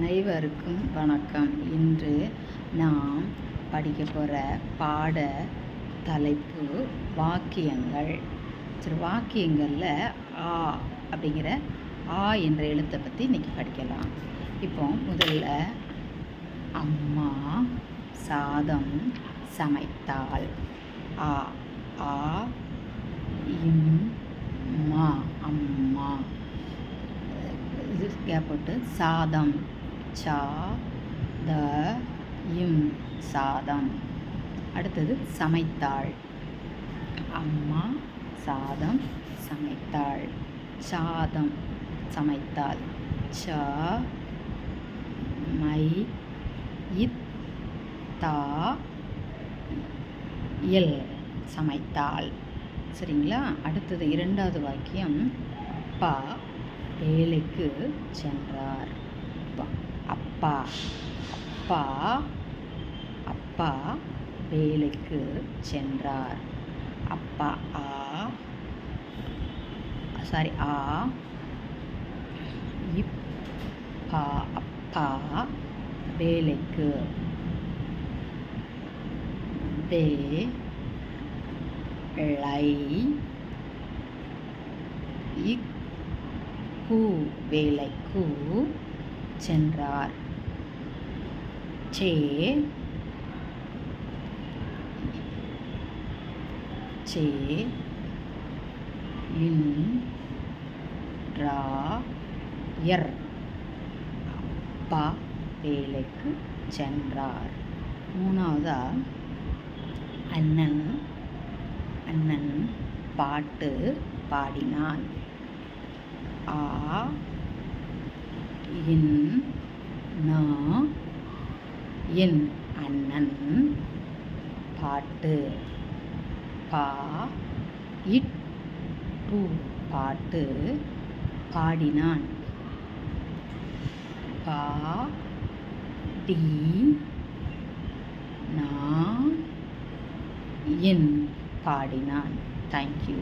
அனைவருக்கும் வணக்கம். இன்று நாம் படிக்க போகிற பாட தலைப்பு வாக்கியங்கள். சரி வாக்கியங்களில் ஆ அப்படிங்கிற ஆ என்ற எழுத்தை பற்றி இன்றைக்கி படிக்கலாம். இப்போ முதல்ல அம்மா சாதம் சமைத்தாள். ஆ ஆ இம் மா அம்மா. இது கேப் போட்டு சாதம். சா த இம் சாதம். அடுத்தது சமைத்தாள். அம்மா சாதம் சமைத்தாள். சாதம் சமைத்தாள். ச மை இத் தா எல் சமைத்தாள். சரிங்களா? அடுத்தது இரண்டாவது வாக்கியம் அப்பா வேலைக்கு சென்றார். அப்பா- அப்பா. அப்பா. அப்பா வேலைக்கு சென்றார். அப்பா ஆ. சாரி ஆ. இப்பா அப்பா வேலைக்கு வே ளை இக்கு வேலைக்கு சென்றார். சே. சே. இன். ரா. எர். அப்பா வேலைக்கு சென்றார். மூணாவதா? அண்ணன். அண்ணன் பாட்டு பாடினான். ஆ. இன் நா என் அண்ணன். பாட்டு. பா இட் டு பாட்டு. பாடினான். பா டி நா என் பாடினான். தேங்க்யூ